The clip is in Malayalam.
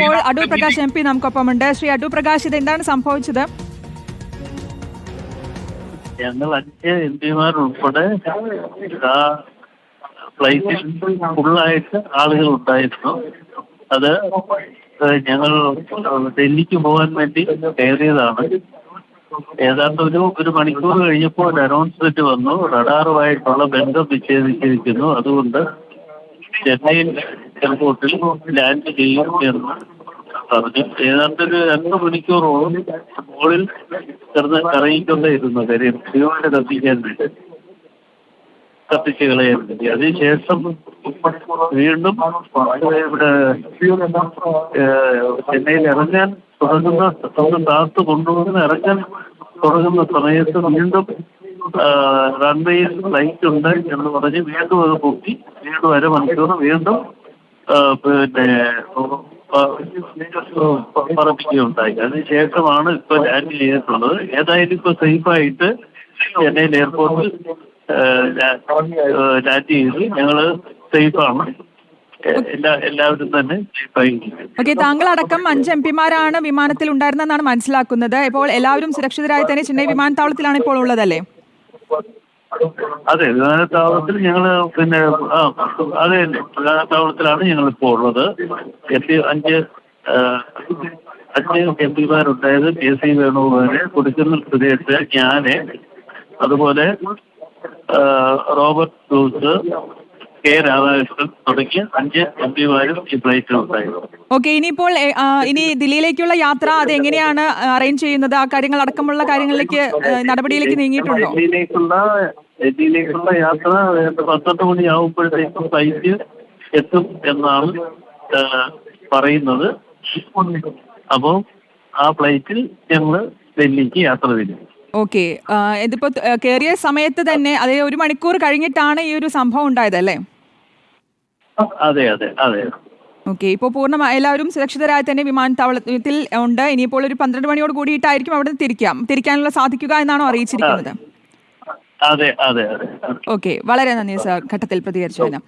ഇപ്പോൾ അടൂർ പ്രകാശ് എം പി നമുക്കൊപ്പമുണ്ട്. ശ്രീ അടൂർ പ്രകാശ് ഇത് എന്താണ് സംഭവിച്ചത്? ഞങ്ങൾ അഞ്ച് എം പിമാർ ഉൾപ്പെടെ ആ ഫ്ലൈറ്റിൽ ഫുള്ളായിട്ട് ആളുകൾ ഉണ്ടായിരുന്നു. അത് ഞങ്ങൾ ഡൽഹിക്ക് പോകാൻ വേണ്ടി കയറിയതാണ്. ഏതാണ്ട് ഒരു ഒരു മണിക്കൂർ കഴിഞ്ഞപ്പോൾ ഒരു അനൗൺസ്മെന്റ് വന്നു. റഡാറുമായിട്ടുള്ള ബന്ധം വിച്ഛേദിച്ചിരിക്കുന്നു അതുകൊണ്ട് ചെന്നൈയിൽ എയർപോർട്ടിൽ ലാൻഡ് ചെയ്യും എന്ന് പറഞ്ഞു ഏതാണ്ട് ഒരു രണ്ട് മണിക്കൂറോളം മുകളിൽ കിടന്ന് കറങ്ങിക്കൊണ്ടേയിരുന്നു കാര്യം ഫ്യൂവൽ കത്തിക്കാൻ വേണ്ടി. കത്തിച്ച് കളയാൻ വേണ്ടി. അതിനുശേഷം വീണ്ടും ഇവിടെ ചെന്നൈയിൽ ഇറങ്ങാൻ തുടങ്ങുന്ന സ്വന്തം താത്ത് കൊണ്ടുവന്ന് ഇറങ്ങാൻ തുടങ്ങുന്ന സമയത്ത് വീണ്ടും റൺവേയിൽ ഫ്ലൈറ്റ് ഉണ്ട് എന്ന് പറഞ്ഞ് വീണ്ടും അത് പൊക്കി വീണ്ടും അരമണിക്കൂർ വീണ്ടും പിന്നെ പറപ്പിക്കുകയുണ്ടായി അതിനുശേഷമാണ് ഇപ്പൊ ലാൻഡ് ചെയ്തിട്ടുള്ളത്. ഏതായാലും ഇപ്പൊ സേഫായിട്ട് ചെന്നൈയിൽ എയർപോർട്ടിൽ ലാൻഡ് ചെയ്ത് ഞങ്ങൾ സേഫാണ്. ഓക്കെ താങ്കൾ അടക്കം അഞ്ച് എം പിമാരാണ് വിമാനത്തിൽ ഉണ്ടായിരുന്നെന്നാണ് മനസ്സിലാക്കുന്നത്. ഇപ്പോൾ എല്ലാവരും സുരക്ഷിതരായി തന്നെ ചെന്നൈ വിമാനത്താവളത്തിലാണ് ഇപ്പോൾ ഉള്ളതല്ലേ? അതെ വിമാനത്താവളത്തിൽ ഞങ്ങൾ പിന്നെ അതെ വിമാനത്താവളത്തിലാണ് ഞങ്ങൾ ഇപ്പോൾ ഉള്ളത് എം അഞ്ച് അഞ്ച് എം പിമാരുണ്ടായത് കെ സി വേണുഗോപാൽ കുടിക്കുന്ന സുരേഷ് ഞാൻ അതുപോലെ റോബർട്ട് ക്രൂസ് കെ രാധാകൃഷ്ണൻ തുടങ്ങിയ അഞ്ച് എം പിമാരും ഈ ഫ്ലൈറ്റിലുണ്ടായിരുന്നു ഓക്കെ ഇനിയിപ്പോൾ ഇനി ദില്ലിയിലേക്കുള്ള യാത്ര അത് എങ്ങനെയാണ് അറേഞ്ച് ചെയ്യുന്നത്? ആ കാര്യങ്ങൾ അടക്കമുള്ള കാര്യങ്ങളിലേക്ക് നടപടിയിലേക്ക് നീങ്ങിയിട്ടുണ്ടോ? ഡൽഹിയിലേക്കുള്ള ഡൽഹിയിലേക്കുള്ള യാത്ര പന്ത്രണ്ട് മണിയാവുമ്പോഴത്തേക്കും ഫ്ലൈറ്റ് എത്തും എന്നാണ് പറയുന്നത്. അപ്പോൾ ആ ഫ്ലൈറ്റിൽ ഞങ്ങൾ ഡൽഹിക്ക് യാത്ര തിരിച്ചു ഓക്കെ ഇതിപ്പോ കേറിയ കയറിയ സമയത്ത് തന്നെ അതായത് ഒരു മണിക്കൂർ കഴിഞ്ഞിട്ടാണ് ഈ ഒരു സംഭവം ഉണ്ടായതല്ലേ അതെ അതെ അതെ. ഓക്കെ ഇപ്പോൾ പൂർണമായി എല്ലാവരും സുരക്ഷിതരായി തന്നെ വിമാനത്താവളത്തിൽ ഉണ്ട്. ഇനിയിപ്പോൾ ഒരു പന്ത്രണ്ട് മണിയോട് കൂടിയിട്ടായിരിക്കും അവിടെ തിരിക്കാം. തിരിക്കാനുള്ള സാധിക്കുക എന്നാണോ അറിയിച്ചിരിക്കുന്നത്? അതെ അതെ. ഓക്കെ വളരെ നന്ദി സാർ. ഘട്ടത്തിൽ പ്രതികരിച്ചതിന്.